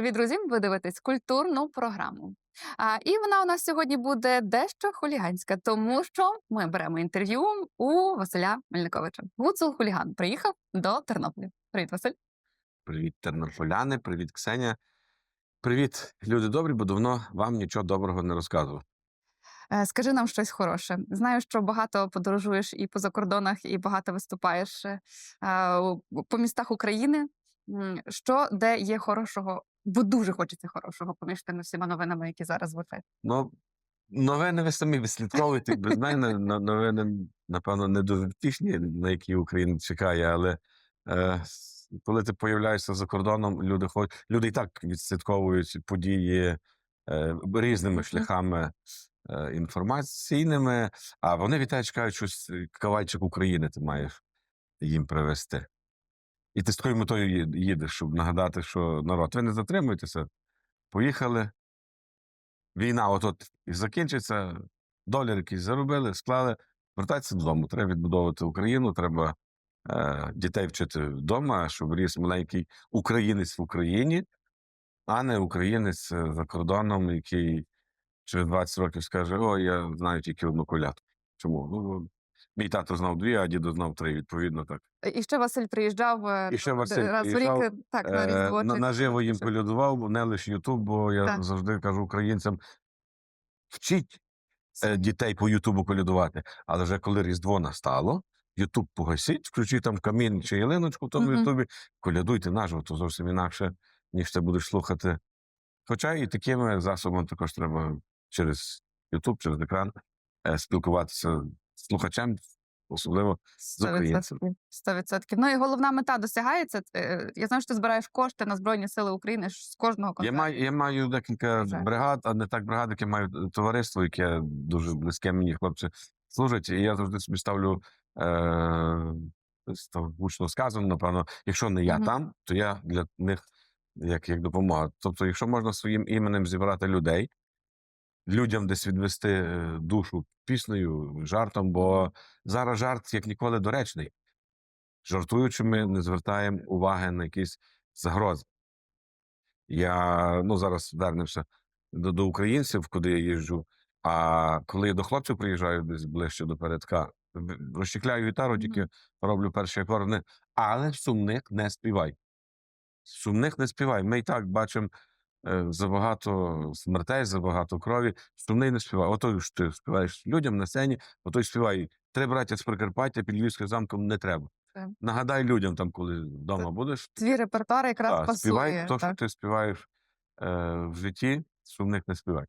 Привіт, друзі! Ви дивитесь культурну програму. А, і вона у нас сьогодні буде дещо хуліганська, тому що ми беремо інтерв'ю у Василя Мельниковича. Гуцул хуліган приїхав до Тернополя. Привіт, Василь. Привіт, тернополяни, привіт, Ксеня. Привіт, люди добрі, бо давно вам нічого доброго не розказував. Е, Скажи нам щось хороше. Знаю, що багато подорожуєш і по закордонах, і багато виступаєш е, по містах України. Що де є хорошого, бо дуже хочеться хорошого поміж тими всіма новинами, які зараз звучать. Ну, новини ви самі вислідковуєте без мене. Новини, напевно, не дуже втішні, на які Україна чекає, але е, коли ти появляєшся за кордоном, люди хоч люди і так відслідковують події е, різними шляхами е, інформаційними, а вони вітають, чекають щось е, кавальчик України ти маєш їм привезти. І ти з такою метою їдеш, щоб нагадати, що народ, ви не затримуйтеся, поїхали. Війна от-от і закінчиться, долар якийсь заробили, склали, вертайтеся додому. Треба відбудовувати Україну, треба е, дітей вчити вдома, щоб ріс маленький українець в Україні, а не українець е, за кордоном, який через 20 років скаже: О, я знаю тільки одну колядку. Чому? Ну, мій тато знав дві, а дідо знав три, відповідно так. Е, І ще Василь приїжджав е, І ще Василь раз в рік, е, так, на Е, Різдво. на- Наживо їм полюдував, не лише Ютуб, бо я Так. завжди кажу українцям: вчіть е, дітей по Ютубу колядувати. Але вже коли Різдво настало, Ютуб погасіть, включіть там камін чи ялиночку в тому. Ютубі, колядуйте наживо, то зовсім інакше, ніж ти будеш слухати. Хоча і такими засобами також треба через Ютуб, через екран е, спілкуватися з слухачем, особливо з українцем. 100%. 100%. Ну і головна мета досягається. Е, Я знаю, що ти збираєш кошти на Збройні Сили України з кожного Я концерту. маю, я маю декілька бригад, а не так бригад, яке маю товариство, яке дуже близьке мені хлопці служать. І я завжди собі ставлю е, гучно сказано, напевно, якщо не я Мгм. там, то я для них як, як допомога. Тобто, якщо можна своїм іменем зібрати людей, людям десь відвести е, душу піснею, жартом, бо зараз жарт як ніколи доречний. Жартуючи, ми не звертаємо уваги на якісь загрози. Я ну зараз вернемося до, до українців, куди я їжджу. А коли я до хлопців приїжджаю десь ближче до передка, розчехляю гітару, тільки роблю перші акорди, але сумних не співай. Сумних не співай. Ми і так бачимо забагато смертей, забагато крові. Сумний не співай. Ото ж ти співаєш людям на сцені, ото й співай. Три браття з Прикарпаття під Львівським замком не треба. Так. Нагадай людям там, коли вдома будеш. Твій репертуар якраз Так, пасує. співай то, що ти співаєш е, в житті, сумних не співай.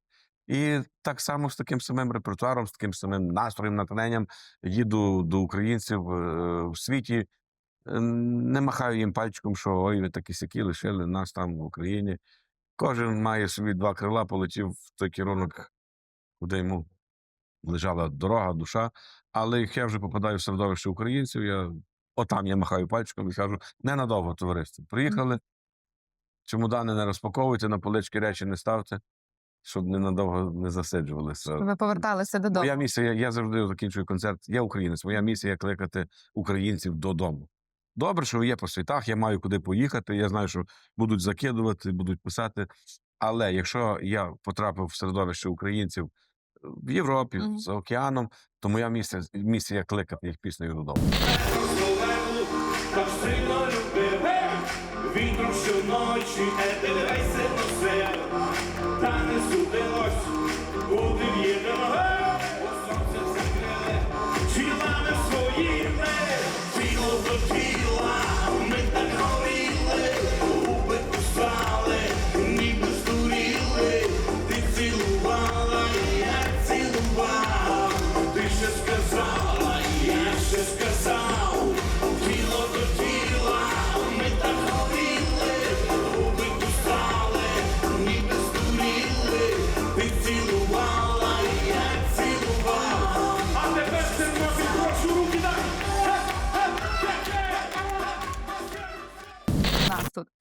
І так само з таким самим репертуаром, з таким самим настроєм, натхненням їду до українців е, в світі. Е, Не махаю їм пальчиком, що ой, ви такі сякі лишили нас там в Україні. Кожен має собі два крила, полетів в той керунок, куди йому лежала дорога, душа. Але як я вже попадаю в середовище українців, я отам я махаю пальчиком і кажу: ненадовго, товариство. Приїхали, чемодани не розпаковуйте, на полички речі не ставте, щоб ненадовго не засиджувалися. Ви поверталися додому. Моя місія, я, я завжди закінчую концерт. Я українець. Моя місія кликати українців додому. Добре, що є по світах, я маю куди поїхати. Я знаю, що будуть закидувати, будуть писати. Але якщо я потрапив в середовище українців в Європі, Мгм. за океаном, то моя місія, місія кликати їх піснею додому. Вітром щоночі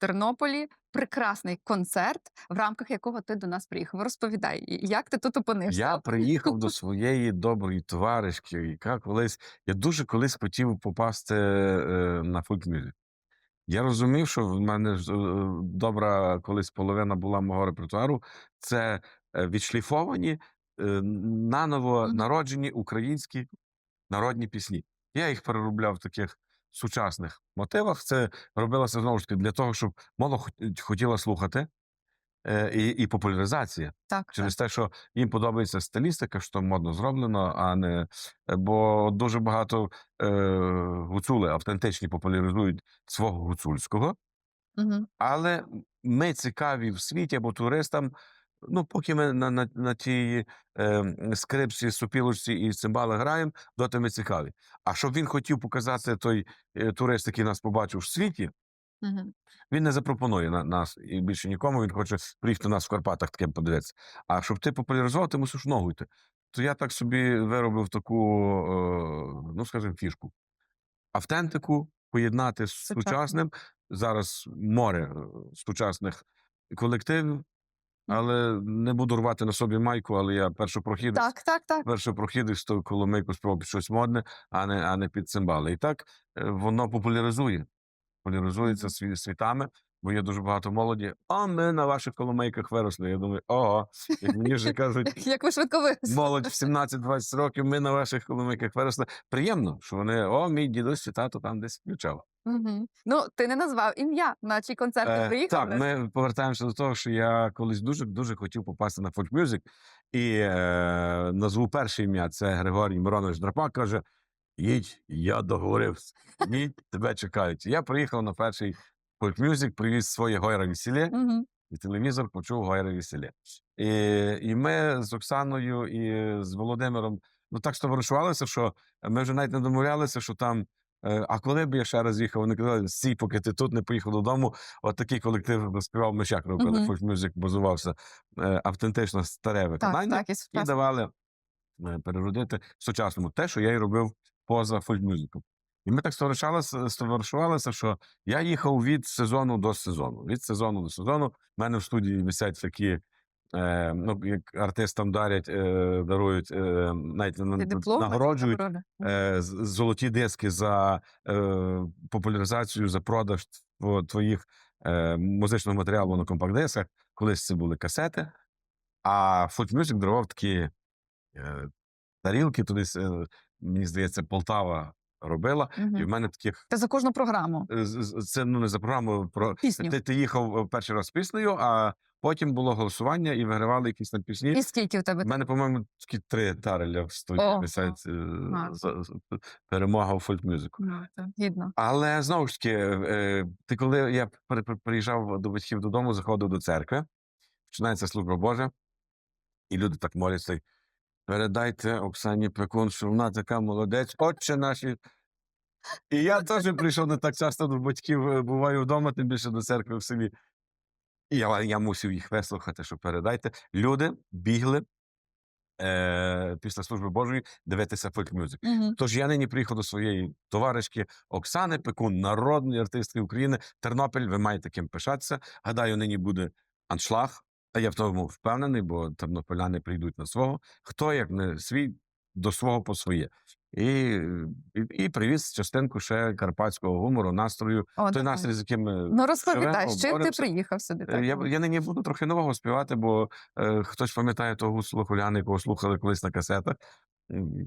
Тернополі прекрасний концерт, в рамках якого ти до нас приїхав. Розповідай, як ти тут опинився? Я приїхав до своєї доброї товаришки, яка колись. Я дуже колись хотів попасти е, на фольк-мюзик. Я розумів, що в мене е, добра колись половина була мого репертуару. Це е, відшліфовані, наново народжені українські народні пісні. Я їх переробляв в таких сучасних мотивах. Це робилося знову ж таки для того, щоб молодь хотіла слухати. е, І, і популяризація Так, так. через те, що їм подобається стилістика, що модно зроблено, а не бо дуже багато е, гуцули автентичні популяризують свого гуцульського, Мгм. але ми цікаві в світі або туристам. Ну, поки ми на, на, на тій е, скрипці, супілочці і цимбали граємо, доти ми цікаві. А щоб він хотів показати той е, турист, який нас побачив в світі, Мгм. він не запропонує на нас і більше нікому. Він хоче приїхати нас в Карпатах таке подивитися. А щоб ти популяризував, ти мусиш ногу йти. То я так собі виробив таку, е, ну скажімо, фішку. Автентику поєднати з сучасним. Зараз море е, сучасних колективів, але не буду рвати на собі майку, але я першопрохідець. Так, так, так. Першопрохідець, то коломийку співав під щось модне, а не, а не під цимбали. І так е, воно популяризує. Популяризується світами, бо є дуже багато молоді. А ми на ваших коломийках виросли. Я думаю, ого, як мені вже кажуть, Як ви швидко виросли. молодь в 17-20 років, ми на ваших коломийках виросли. Приємно, що вони, о, мій дідусь чи тато там десь включав. Мгм. Ну, ти не назвав ім'я, на чий концерт ти Е, так, ми повертаємося до того, що я колись дуже дуже хотів попасти на фольк мюзик, і е, назву перше ім'я це Григорій Миронович Драпак. каже: їдь, я договорився. Їдь, тебе чекають. Я приїхав на перший фольк мюзик, привіз своє гойра весілля, Мгм. і телевізор почув гойра весілля. І, і ми з Оксаною і з Володимиром ну так стоваришувалися, що ми вже навіть не домовлялися, що там. е, А коли б я ще раз їхав, вони казали, стій, поки ти тут не поїхав додому. От такий колектив співав Мещакров, коли Мгм. фольк мюзик базувався е, автентично старе виконання, так, і і давали е, переродити в сучасному те, що я й робив поза фольк-мюзиком. І ми так стоваришувалися, що я їхав від сезону до сезону. Від сезону до сезону. У мене в студії висять такі, е, ну, як артистам дарять, е, дарують, е, навіть на- дипломи, нагороджують е, золоті диски за е, популяризацію, за продаж тво- твоїх е, музичного матеріалу на компакт-дисках. Колись це були касети, а Folk Music дарував такі е, тарілки, туди, е, мені здається, Полтава робила. І в мене таких. Це за кожну програму. е, Це ну не за програму про Пісню. ти, ти їхав е, перший раз з піснею, а потім було голосування і вигравали якісь там пісні. І скільки в тебе? У мене, по-моєму, такі три тареля в студії висять е, перемога у фольк-мюзику. Ну, Гідно. Але знову ж таки, ти коли я при- при- приїжджав до батьків додому, заходив до церкви, починається служба Божа, і люди так моляться. Передайте Оксані Пекун, що вона така молодець, отче наші. І я теж прийшов не так часто до батьків, е, буваю вдома, тим більше до церкви в селі. І я, я мусив їх вислухати, що передайте. Люди бігли е, після служби Божої дивитися фольк-мюзик. Мгм. Тож я нині приїхав до своєї товаришки Оксани Пекун, народної артистки України. Тернопіль, ви маєте ким пишатися. Гадаю, нині буде аншлаг. А я в тому впевнений, бо тернополяни прийдуть на свого. Хто як не свій до свого по своє. І, і, і привіз частинку ще карпатського гумору, настрою. О, Той настрій, з яким ми Ну розповідай, з чим ти приїхав сюди? Е, Так, Я, я нині буду трохи нового співати, бо е, хтось пам'ятає того гусло якого слухали колись на касетах.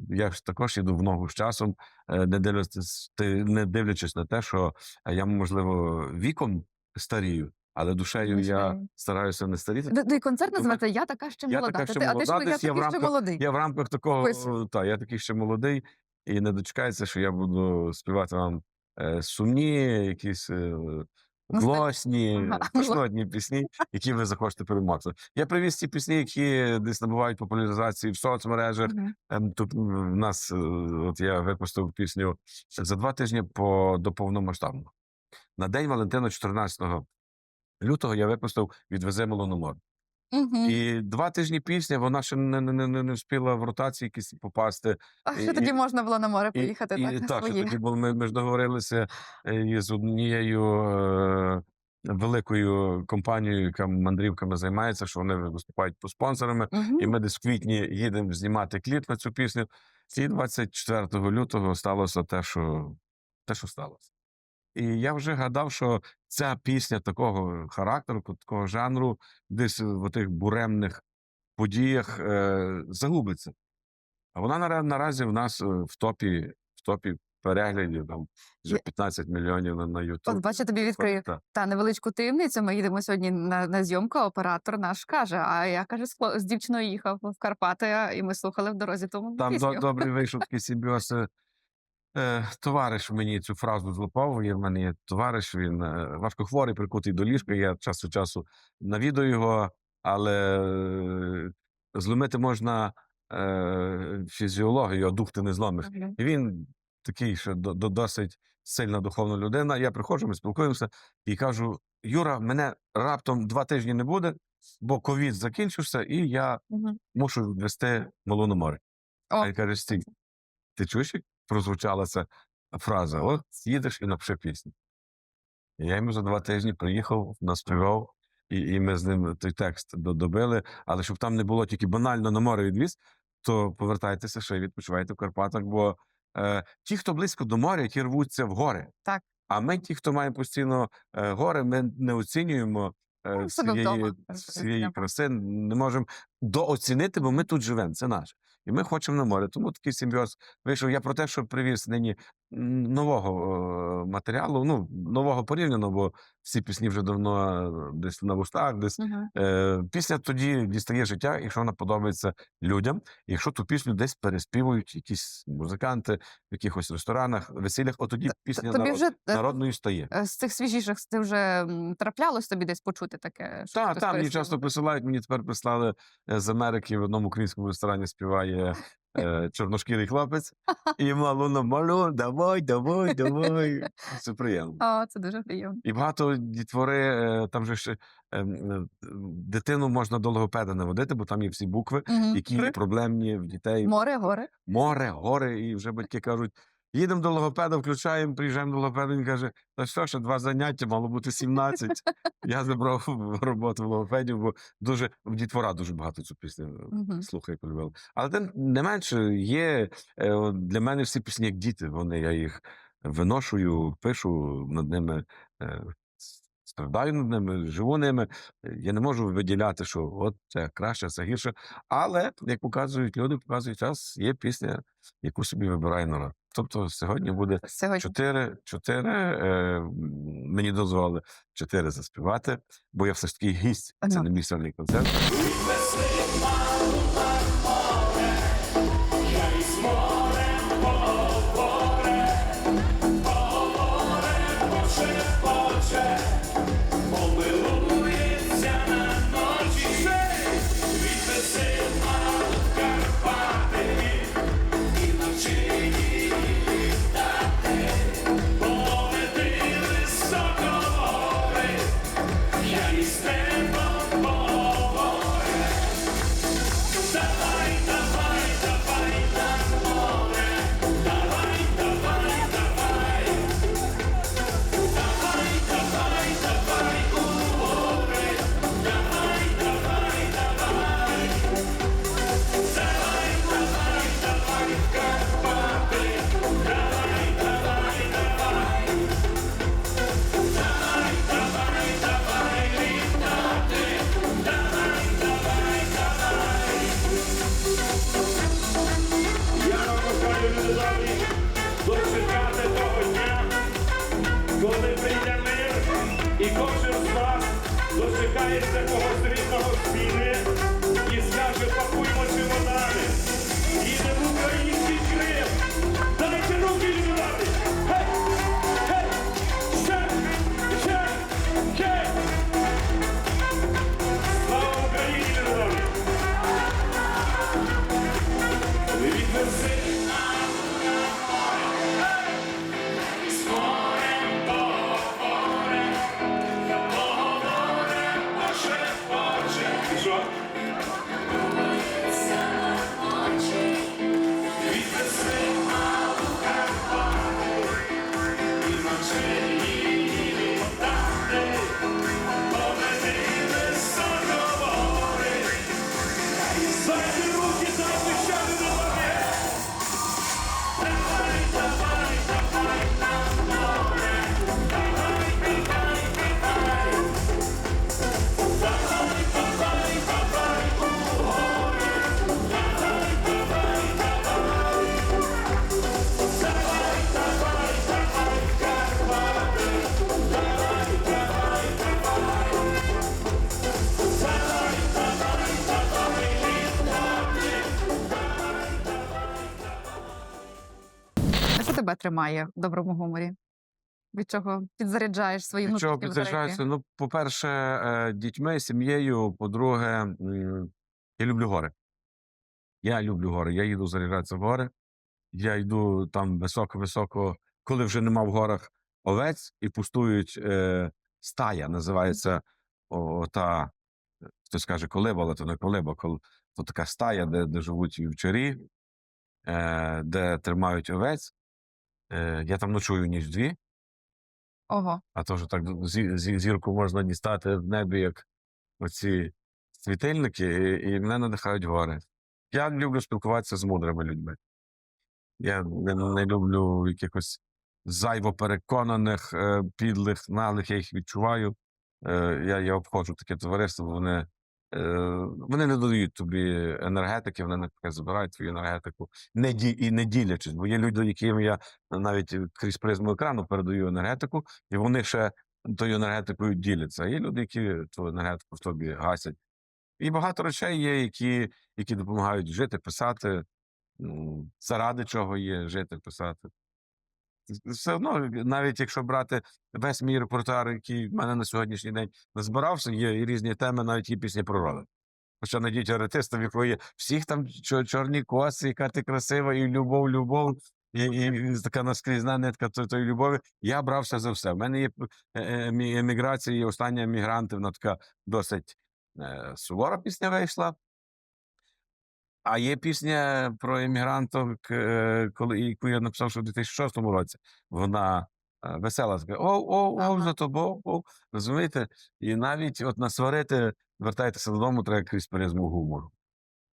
Я ж також іду в ногу з часом, е, не дивлячись, не дивлячись на те, що е, я, можливо, віком старію, але душею я стараюся не старіти. Д- д- концерт називається Я така ще «Я молода. така Та ще ти- А ти молода», ж я я в такий ще рамках- молодий. Я в рамках такого, та, я такий ще молодий, і не дочекається, що я буду співати вам е, сумні, якісь е, голосні, Ага. пісні, які ви захочете перемогти. Я привіз ті пісні, які десь набувають популяризації в соцмережах. Ем, Тут в нас, е, от я випустив пісню за два тижні по, до повномасштабного. На день Валентина, 14 лютого, я випустив «Відвези Молономор». Мгм. І два тижні пісня, вона ще не, не, не, не встигла в ротації якісь попасти. А і- ще тоді можна було на море І, поїхати, і, так, на так, що тоді було, ми, ми ж договорилися е, із однією е, великою компанією, яка мандрівками займається, що вони виступають по спонсорами. Мгм. І ми десь в квітні їдемо знімати кліп на цю пісню. І 24 лютого сталося те, що, те, що сталося. І я вже гадав, що ця пісня такого характеру, такого жанру, десь в тих буремних подіях е, загубиться. А вона наразі в нас е, в топі, в топі переглядів, там вже Я- 15 мільйонів на, YouTube. От бачу, тобі відкрию та невеличку таємницю. Ми їдемо сьогодні на, на зйомку. а Оператор наш каже: А я каже, з, з дівчиною їхав в Карпати, і ми слухали в дорозі тому Там пісню. до, добрий вийшов такий симбіоз. Е, товариш мені цю фразу злопав. Є в мене є товариш, він е, важкохворий, прикутий до ліжка. Я час від часу навідую його, але е, зломити можна е, фізіологію, а дух ти не зломиш. Мгм. І він такий, що до, до, досить сильна духовна людина. Я приходжу, ми спілкуємося і кажу: Юра, мене раптом два тижні не буде, бо ковід закінчився, і я Мгм. мушу відвести малу на море. О. А він каже: стій, ти чуєш, як прозвучала ця фраза? От їдеш і напиши пісню. Я йому за два тижні приїхав, наспівав, і, і ми з ним той текст до- добили. Але щоб там не було тільки банально на море відвіз, то повертайтеся ще й відпочивайте в Карпатах. Бо е, ті, хто близько до моря, ті рвуться в гори. Так. А ми, ті, хто має постійно е, гори, ми не оцінюємо е, в себе цієї, вдома, цієї прямо. краси, не можемо дооцінити, бо ми тут живемо, це наше. І ми хочемо на море. Тому такий симбіоз вийшов. Я про те, що привіз нині нового е, матеріалу, ну, нового порівняно, бо всі пісні вже давно е, десь на вустах, десь Мгм. Е, пісня тоді дістає життя, якщо вона подобається людям, якщо ту пісню десь переспівують якісь музиканти в якихось ресторанах, весіллях, от тоді пісня Тобі народ, вже народною стає. з цих свіжіших ти вже траплялось тобі десь почути таке? що Так, там мені часто присилають. Мені тепер прислали з Америки в одному українському ресторані співає чорношкірий хлопець, і мало на давай, давай, давай. Це приємно. А, це дуже приємно. І багато дітвори, е, там же ще ем, е, дитину можна до логопеда наводити, бо там є всі букви, які проблемні в дітей. Море, горе. море, горе, і вже батьки кажуть: їдемо до логопеда, включаємо, приїжджаємо до логопеда. Він каже: та що, ще два заняття, мало бути 17. Я забрав роботу в логопедів, бо дуже дітвора дуже багато цю пісню Мгм. слухає, полюбили. Але тим не менше є е, для мене всі пісні як діти. Вони я їх виношую, пишу над ними. е, Страждаю над ними, живу ними. Е, Я не можу виділяти, що от це краще, це гірше. Але як показують люди, показують час, є пісня, яку собі вибирає народ. Тобто сьогодні буде Сьогодні. чотири, чотири е, мені дозволили чотири заспівати, бо я все ж таки гість. Це не мій сольний концерт. Тебе тримає в доброму гуморі? Від чого підзаряджаєш свої Від чого підзаряджаюся? Ну, по-перше, е, дітьми, сім'єю. По-друге, я люблю гори. Я люблю гори. Я їду заряджатися в гори. Я йду там високо-високо, коли вже нема в горах овець і пустують е, стая, називається о, та, хтось каже колиба, але то не колиба, кол, то така стая, де, де живуть вівчарі, е, де тримають овець. Е, я там ночую ніч дві. Ого. А то, що так зі, зі, зірку можна дістати в небі, як оці світильники, і, і мене надихають гори. Я люблю спілкуватися з мудрими людьми. Я не, не люблю якихось зайво переконаних, е, підлих, наглих, я їх відчуваю. Е, я, я обходжу таке товариство, вони, е, вони не додають тобі енергетики, вони не забирають твою енергетику, не ді, і не ділячись. Бо є люди, яким я навіть крізь призму екрану передаю енергетику, і вони ще тою енергетикою діляться. Є люди, які ту енергетику в тобі гасять. І багато речей є, які, які допомагають жити, писати, заради чого є жити, писати. Все одно, навіть якщо брати весь мій репертуар, який в мене на сьогоднішній день назбирався, є і різні теми, навіть є пісні про роли. Хоча найдіть аретиста, в якої всіх там чорні коси, яка ти красива, і любов, любов, і, і, і така наскрізна нитка тої, любові. Я брався за все. В мене є е, е, емі- еміграція, і остання емігранти, вона така досить е, сувора пісня вийшла. А є пісня про емігранток, е, коли яку я написав ще в 2006 році. Вона е, весела така: оу, оу, оу, за тобою, оу. Розумієте? І навіть от насварити, вертайтеся додому, треба крізь призму гумору.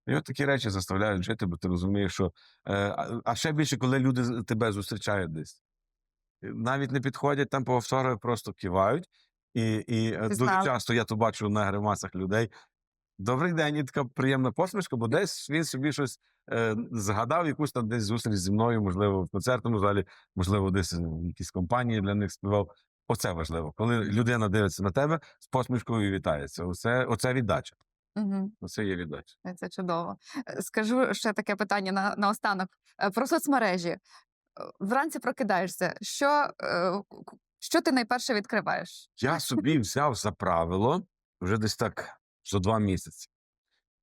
І от такі речі заставляють жити, бо ти розумієш, що. е, А, ще більше, коли люди тебе зустрічають десь. Навіть не підходять там повторюю, просто кивають. І, і дуже часто я то бачу на гримасах людей. Добрий день, і така приємна посмішка, бо десь він собі щось е, згадав, якусь там десь зустріч зі мною, можливо, в концертному залі, можливо, десь в якійсь компанії для них співав. Оце важливо. Коли людина дивиться на тебе з посмішкою і вітається. Оце, оце віддача. Угу. Оце є віддача. Це чудово. Е, Скажу ще таке питання на, на останок. Е, Про соцмережі. Е, Вранці прокидаєшся. Що, е, що ти найперше відкриваєш? Я собі взяв за правило вже десь так за два місяці.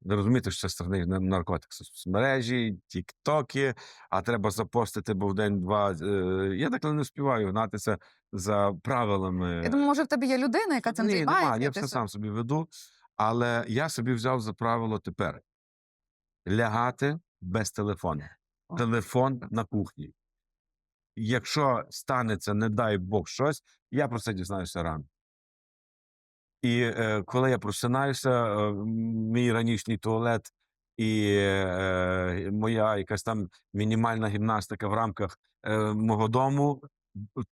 Ви розумієте, що це страшний наркотик соцмережі, тіктоки, а треба запостити, бо в день-два. е, Я так не співаю гнатися за правилами. Я думаю, може, в тебе є людина, яка цим Ні, займається. нема, я все що? сам собі веду. Але я собі взяв за правило тепер лягати без телефону. Телефон на кухні. Якщо станеться, не дай Бог, щось, я про це дізнаюся рано. І е, коли я просинаюся, е, мій ранішній туалет і е, моя якась там мінімальна гімнастика в рамках е, мого дому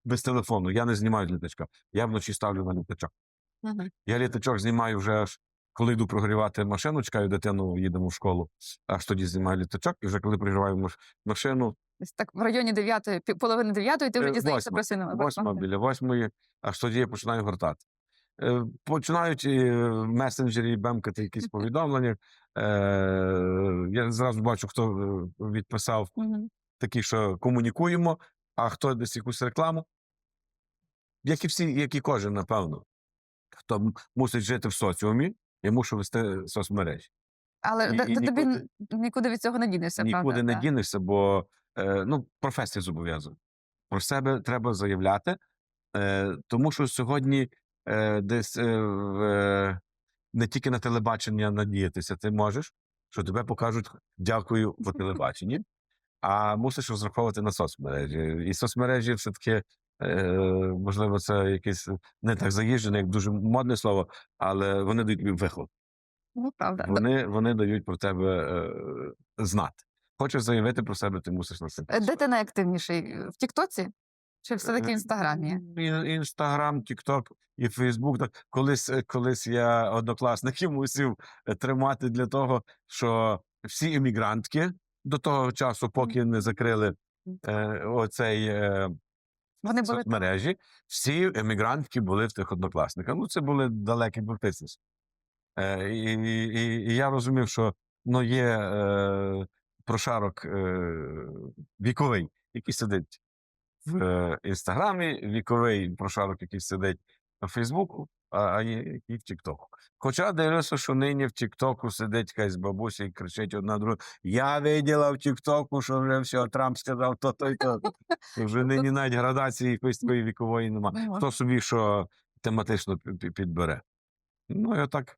без телефону. Я не знімаю з літачка. Я вночі ставлю на літачок. Мгм. Я літачок знімаю вже аж коли йду прогрівати машину, чекаю дитину, їдемо в школу, аж тоді знімаю літачок, і вже коли прогріваю машину, Десь так в районі дев'ятої, пі- половини дев'ятої, ти вже Е, дізнаєшся про сина. восьма біля восьмої, аж тоді я починаю гортати. Е, Починають е, в месенджері бемкати якісь повідомлення. Е, Я зразу бачу, хто відписав такі, що комунікуємо, а хто десь якусь рекламу. Як і всі, як і кожен, напевно. Хто мусить жити в соціумі, я мушу вести соцмережі. Але І- і тобі нікуди- нікуди від цього не дінешся, Нікуди не дінешся, бо ну, професія зобов'язує. Про себе треба заявляти, тому що сьогодні е, десь е, в, е, не тільки на телебачення надіятися ти можеш, що тебе покажуть дякую в телебаченні, а мусиш розраховувати на соцмережі. І соцмережі все-таки, е, можливо, це якесь не так заїжджене, як дуже модне слово, але вони дають тобі вихлоп. Ну, правда. Вони, вони дають про тебе е, знати. Хочеш заявити про себе, ти мусиш на це. Е, Де ти найактивніший? В Тіктоці? Чи все-таки в Е, інстаграмі? Інстаграм, Тікток і Фейсбук. Так колись, е, колись я однокласників мусив е, тримати для того, що всі іммігрантки до того часу, поки не закрили е, оцей е, Вони були там. соцмережі, всі емігрантки були в тих однокласниках. Ну, це були далекі практичності. Е, і, і, і я розумів, що ну, є е, прошарок е, віковий, який сидить в е, інстаграмі, віковий прошарок, який сидить на Фейсбуку, а, а є який в Тіктоку. Хоча дивлюся, що нині в Тіктоку сидить якась бабуся і кричить одна другу: Я виділа в Тіктоку, що вже все, Трамп сказав то-то і то. Вже нині навіть градації якоїсь такої вікової немає. Хто собі що тематично пі- пі- підбере. Ну, і отак.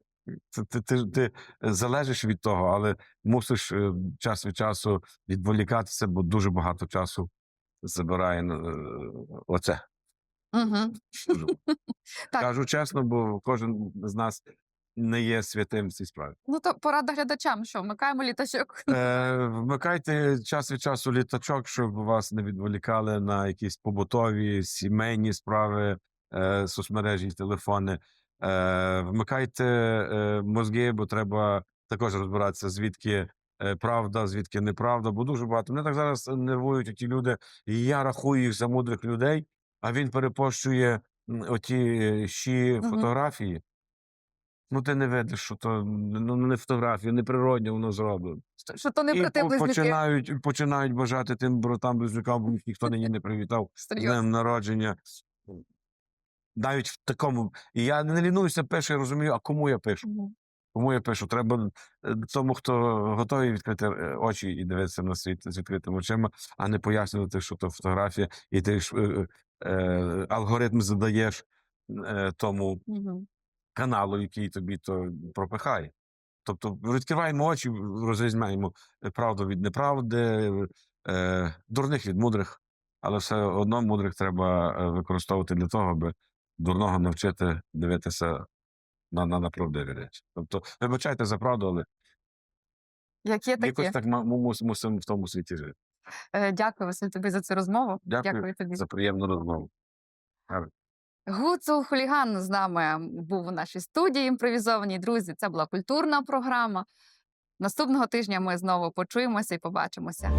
Ти, ти, ти, ти залежиш від того, але мусиш е, час від часу відволікатися, бо дуже багато часу забирає е, оце. Угу. Кажу. Чесно, бо кожен з нас не є святим в цій справі. Ну то порада глядачам, що вмикаємо літачок. Е, вмикайте час від часу літачок, щоб вас не відволікали на якісь побутові, сімейні справи, е, соцмережі, телефони. Е, вмикайте е, мозги, бо треба також розбиратися, звідки правда, звідки неправда, бо дуже багато. Мене так зараз нервують ті люди, і я рахую їх за мудрих людей, а він перепощує оті е, Мгм. фотографії. Ну, ти не видиш, що то ну, не фотографія, не природньо воно зроблено. Що то не по- близнюки. починають, починають бажати тим братам близнюкам, бо ніхто нині не привітав з днем народження. Навіть в такому. І я не лінуюся пишу, я розумію, а кому я пишу? Кому я пишу? Треба е, тому, хто готовий відкрити е, очі і дивитися на світ з відкритими очима, а не пояснювати, що то фотографія, і ти ж е, е, алгоритм задаєш е, тому каналу, який тобі то пропихає. Тобто відкриваємо очі, розрізняємо правду від неправди, е, дурних від мудрих, але все одно мудрих треба е, використовувати для того, аби дурного навчити дивитися на, на, на правдиві речі. Тобто, вибачайте за правду, але Як є якось так мус- мусимо в тому світі жити. Е, Дякую, Василь, тобі за цю розмову. Дякую тобі. За приємну розмову. Гуцул Хуліган з нами був у нашій студії імпровізованій. Друзі, це була культурна програма. Наступного тижня ми знову почуємося і побачимося.